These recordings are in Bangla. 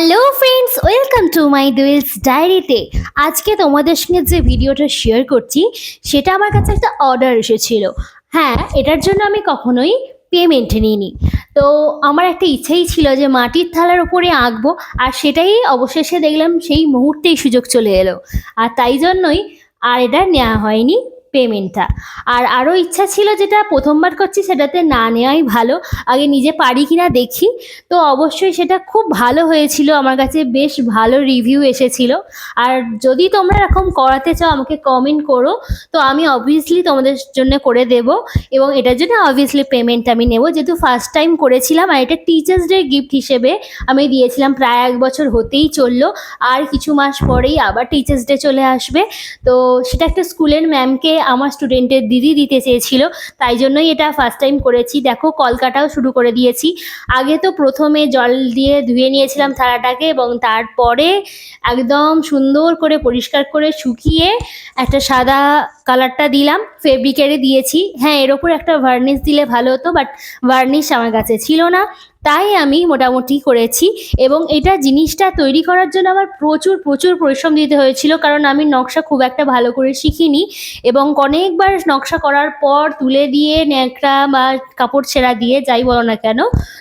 Hello friends welcome to my duels ডায়েরিতে আজকে তোমাদের সঙ্গে যে ভিডিওটা শেয়ার করছি, সেটা আমার কাছে একটা অর্ডার এসেছিল। হ্যাঁ এটার জন্য আমি কখনোই পেমেন্ট নিইনি। তো আমার একটা ইচ্ছেই ছিল যে মাটির থালার উপরে আঁকবো, আর সেটাই অবশেষে দেখলাম সেই মুহূর্তেই সুযোগ চলে এলো। আর তাই জন্যই আর এটা নেওয়া হয়নি। পেমেন্টটা। আর আরও ইচ্ছা ছিল যেটা প্রথমবার করছি, সেটাতে না নেওয়াই ভালো। আগে নিজে পারি কিনা দেখি। তো অবশ্যই সেটা খুব ভালো হয়েছিল। আমার কাছে বেশ ভালো রিভিউ এসেছিল। আর যদি তোমরা এরকম করাতে চাও, আমাকে কমেন্ট করো। তো আমি অবভিয়াসলি তোমাদের জন্য করে দেব। এবং এটার জন্য অবভিয়াসলি পেমেন্ট আমি নেব। যেহেতু ফার্স্ট টাইম করেছিলাম, আর এটা টিচার্স ডে গিফট হিসেবে আমি দিয়েছিলাম। প্রায় এক বছর হতেই চলল। আর কিছু মাস পরেই আবার টিচার্স ডে চলে আসবে। তো সেটা একটা স্কুলের ম্যামকে আমার স্টুডেন্টের দিদি দিতে চেয়েছিল, তাই জন্যই এটা ফার্স্ট টাইম করেছি। দেখো কলকাটাও শুরু করে দিয়েছি। আগে তো প্রথমে জল দিয়ে ধুয়ে নিয়েছিলাম থালাটাকে এবং তারপরে একদম সুন্দর করে পরিষ্কার করে শুকিয়ে একটা সাদা কালারটা দিলাম ফেব্রিকেরে দিয়েছি। হ্যাঁ এর ওপর একটা ভার্নিশ দিলে ভালো হতো বাট ভার্নিশ আমার কাছে ছিল না। তাই আমি মোটামুটি করেছি এবং এটা জিনিসটা তৈরি করার জন্য আমার প্রচুর প্রচুর পরিশ্রম দিতে হয়েছিল কারণ আমি নকশা খুব একটা ভালো করে শিখিনি এবং অনেকবার নকশা করার পর তুলে দিয়ে ন্যাকড়া বা কাপড় ছেঁড়া দিয়ে যাই বলো না কেন,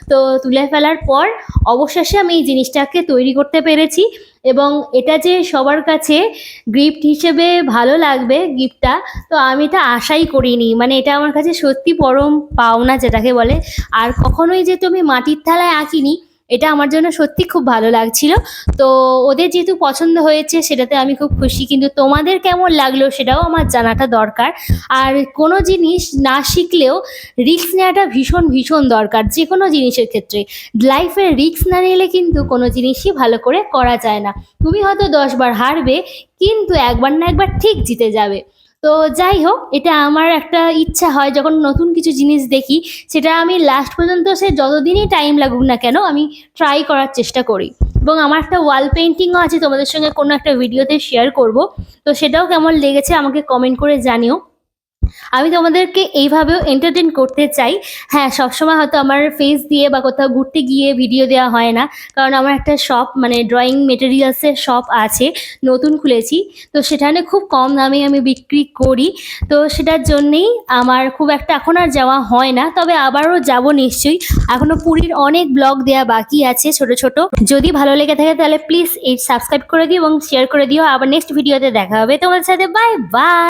তো তুলে ফেলার পর অবশেষে আমি এই জিনিসটাকে তৈরি করতে পেরেছি। এবং এটা যে সবার কাছে গিফট হিসেবে ভালো লাগবে গিফটটা তো আমি এটা আশাই করিনি। মানে এটা আমার কাছে সত্যি পরম পাওনা যেটাকে বলে। আর কখনোই যে তুমি মাটির থালায় আঁকিনি এটা আমার জন্য সত্যি খুব ভালো লাগছিল। তো ওদের যেহেতু পছন্দ হয়েছে, সেটাতে আমি খুব খুশি। কিন্তু তোমাদের কেমন লাগল সেটাও আমার জানাটা দরকার। আর কোনো জিনিস না শিখলেও রিস্ক নেওয়াটা ভীষণ ভীষণ দরকার যে কোনো জিনিসের ক্ষেত্রে। লাইফে রিস্ক না নিলে কিন্তু কোনো জিনিসই ভালো করে করা যায় না। তুমি হয়তো দশবার হারবে, কিন্তু একবার না একবার ঠিক জিতে যাবে। তো যাই হোক, এটা আমার একটা ইচ্ছা হয় যখন নতুন কিছু জিনিস দেখি, সেটা আমি লাস্ট পর্যন্ত সে যতদিনই টাইম লাগুক না কেন, আমি ট্রাই করার চেষ্টা করি। এবং আমার একটা ওয়াল পেন্টিংও আছে, তোমাদের সঙ্গে কোনো একটা ভিডিওতে শেয়ার করব। তো সেটাও কেমন লেগেছে আমাকে কমেন্ট করে জানিও। আমি তোমাদেরকে এইভাবেও এন্টারটেন করতে চাই। হ্যাঁ সবসময় হয়তো আমার ফেস দিয়ে বা কোথাও ঘুরতে গিয়ে ভিডিও দেওয়া হয় না। কারণ আমার একটা শপ মানে ড্রয়িং মেটেরিয়ালসের শপ আছে, নতুন খুলেছি। তো সেখানে খুব কম দামে আমি বিক্রি করি। তো সেটার জন্যেই আমার খুব একটা এখন আর যাওয়া হয় না। তবে আবারও যাব নিশ্চয়ই। এখনও পুরীর অনেক ব্লগ দেওয়া বাকি আছে ছোট ছোট। যদি ভালো লেগে থাকে তাহলে প্লিজ এই সাবস্ক্রাইব করে দিও এবং শেয়ার করে দিও। আবার নেক্সট ভিডিওতে দেখা হবে। তোমাদের সাথে বাই বাই